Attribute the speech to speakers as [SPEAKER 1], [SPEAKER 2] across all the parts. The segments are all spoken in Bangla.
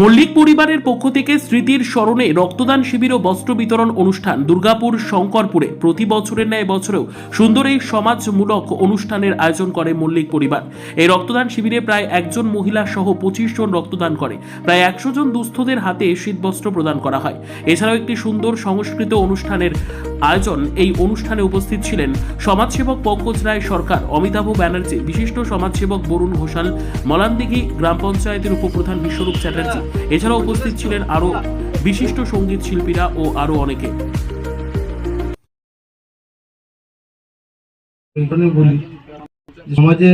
[SPEAKER 1] মল্লিক পরিবারের পক্ষ থেকে স্মৃতির স্মরণে রক্তদান শিবির ও বস্ত্র বিতরণ অনুষ্ঠান দুর্গাপুর শঙ্করপুরে। প্রতি বছরের ন্যায় বছরেও সুন্দর এই সমাজমূলক অনুষ্ঠানের আয়োজন করে মল্লিক পরিবার। এই রক্তদান শিবিরে প্রায় একজন মহিলা সহ পঁচিশ জন রক্তদান করে। প্রায় একশো জন দুস্থদের হাতে শীতবস্ত্র প্রদান করা হয়। এছাড়াও একটি সুন্দর সংস্কৃত অনুষ্ঠানের আয়োজন এই অনুষ্ঠানে উপস্থিত ছিলেন সমাজসেবক পঙ্কজ রায় সরকার, অমিতাভ ব্যানার্জি, বিশিষ্ট সমাজসেবক বরুণ ঘোষাল, মলানদিঘি গ্রাম পঞ্চায়েতের উপপ্রধান বিশ্বরূপ চ্যাটার্জি এছাড়াও উপস্থিত ছিলেন আরও বিশিষ্ট সংগীত শিল্পীরা ও আরও অনেকে।
[SPEAKER 2] সমাজে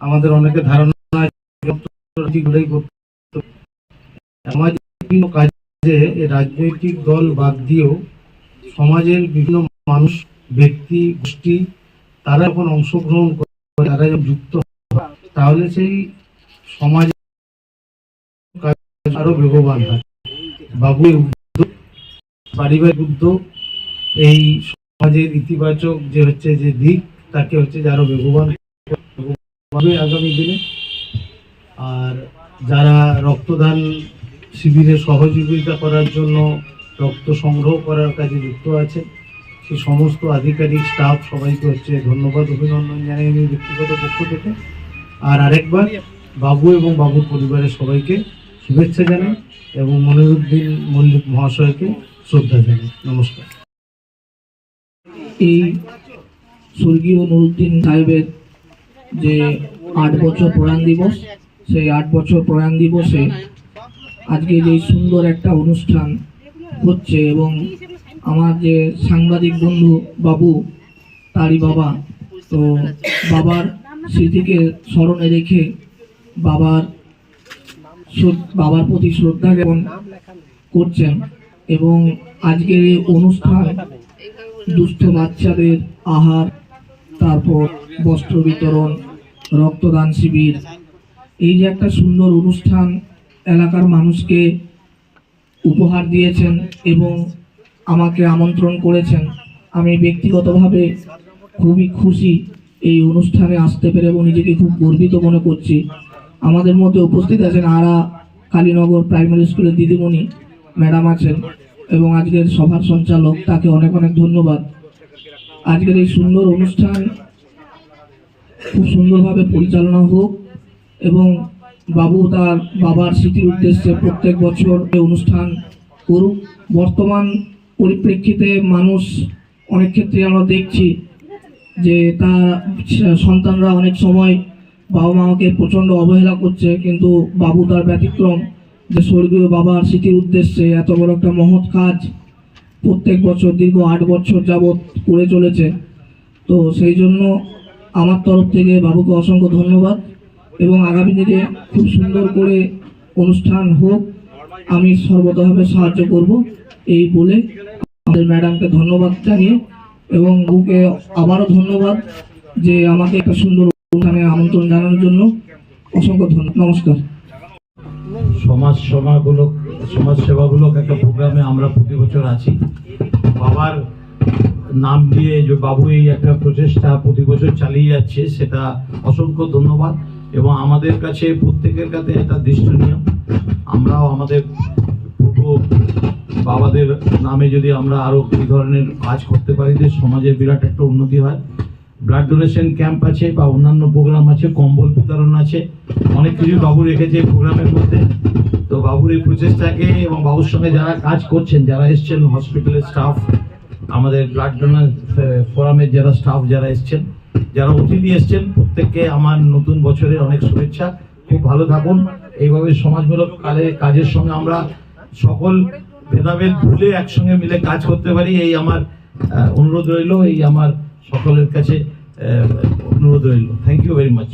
[SPEAKER 2] আমাদের অনেকে ধারণা বিভিন্ন কাজে রাজনৈতিক দল বাদ দিয়েও সমাজের বিভিন্ন মানুষ, ব্যক্তি, গোষ্ঠী, তারা যখন অংশগ্রহণ করে, তারা যখন যুক্ত তাহলে সেই সমাজের কাজ আরও বেগবান হয়। বাবুর উদ্যোগ, পারিবারিক উদ্যোগ, এই সমাজের ইতিবাচক যে হচ্ছে যে দিক, তাকে হচ্ছে যে আরও বেগবান আগামী দিনে। আর যারা রক্তদান শিবিরে সহযোগিতা করার জন্য রক্ত সংগ্রহ করার কাজে যুক্ত আছে সেই সমস্ত আধিকারিক, স্টাফ সবাইকে হচ্ছে ধন্যবাদ, অভিনন্দন জানাই আমি ব্যক্তিগত পক্ষ থেকে। আর আরেকবার বাবু এবং বাবুর পরিবারের সবাইকে শুভেচ্ছা জানাই এবং মনিরুদ্দিন মল্লিক মহাশয়কে শ্রদ্ধা জানাই। নমস্কার।
[SPEAKER 3] এই স্বর্গীয় নুরুদ্দিন সাহেবের যে আট বছর প্রয়াণ দিবস, সেই আট বছর প্রয়াণ দিবসে আজকে যে সুন্দর একটা অনুষ্ঠান হচ্ছে এবং আমার যে সাংবাদিক বন্ধু বাবু, তারই বাবা, তো বাবার স্মৃতিকে স্মরণে রেখে বাবার বাবার প্রতি শ্রদ্ধা জ্ঞাপন করছেন এবং আজকের এই অনুষ্ঠান দুস্থ বাচ্চাদের আহার, তারপর বস্ত্র বিতরণ, রক্তদান শিবির। এই যে একটা সুন্দর অনুষ্ঠান এলাকার মানুষকে উপহার দিয়েছেন এবং আমাকে আমন্ত্রণ করেছেন, আমি ব্যক্তিগতভাবে খুবই খুশি এই অনুষ্ঠানে আসতে পেরে এবং নিজেকে খুব গর্বিত মনে করছি। আমাদের মধ্যে উপস্থিত আছেন আরা কালীনগর প্রাইমারি স্কুলের দিদিমণি, ম্যাডাম আছেন এবং আজকের সভার সঞ্চালক, তাকে অনেক অনেক ধন্যবাদ। আজকের এই সুন্দর অনুষ্ঠান খুব সুন্দরভাবে পরিচালনা হোক এবং বাবু তার বাবার স্মৃতির উদ্দেশ্যে প্রত্যেক বছর অনুষ্ঠান করুক। বর্তমান পরিপ্রেক্ষিতে মানুষ অনেক ক্ষেত্রে আমরা দেখছি যে তার সন্তানরা অনেক সময় বাবা মাকে প্রচণ্ড অবহেলা করছে, কিন্তু বাবু তার ব্যতিক্রম। যে স্বর্গীয় বাবার স্মৃতির উদ্দেশ্যে এত বড় একটা মহৎ কাজ প্রত্যেক বছর, দীর্ঘ আট বছর যাবৎ করে চলেছে। তো সেই জন্য আমার তরফ থেকে বাবুকে অসংখ্য ধন্যবাদ এবং আগামী দিনে খুব সুন্দর করে অনুষ্ঠান হোক, আমি সর্বতভাবে সাহায্য করব এই বলে আমাদের ম্যাডামকে ধন্যবাদ জানিয়ে এবং বুকে আবারও ধন্যবাদ যে আমাকে একটা সুন্দর আমন্ত্রণ জানানোর জন্য অসংখ্য ধন্যবাদ। নমস্কার।
[SPEAKER 4] সমাজ সেবাগুলো সমাজ সেবামূলক একটা প্রোগ্রামে আমরা প্রতি বছর আছি। বাবার নাম দিয়ে যে বাবু এই একটা প্রচেষ্টা প্রতি বছর চালিয়ে যাচ্ছে, সেটা অসংখ্য ধন্যবাদ এবং আমাদের কাছে, প্রত্যেকের কাছে এটা দৃষ্টনীয়। আমরাও আমাদের পূর্ব বাবাদের নামে যদি আমরা আরও এই ধরনের কাজ করতে পারি, যে সমাজের বিরাট একটা উন্নতি হয়। ব্লাড ডোনেশন ক্যাম্প আছে বা অন্যান্য প্রোগ্রাম আছে, কম্বল বিতরণ আছে। অনেক কিছু বাবু রেখেছে এই প্রোগ্রামের মধ্যে। তো বাবুর এই প্রচেষ্টাকে এবং বাবুর সঙ্গে যারা কাজ করছেন, যারা এসছেন হসপিটালের স্টাফ আমাদের ব্লাড ডোনার ফোরামের যারা স্টাফ যারা এসছেন, যারা অতিথি এসছেন, প্রত্যেককে আমার নতুন বছরের অনেক শুভেচ্ছা। খুব ভালো থাকুন। এইভাবে সমাজমূলক কালে কাজের সঙ্গে আমরা সকল ভেদাভেদ ভুলে একসঙ্গে মিলে কাজ করতে পারি, এই আমার অনুরোধ রইল, এই আমার সকলের কাছে অনুরোধ রইল থ্যাংক ইউ ভেরি মাচ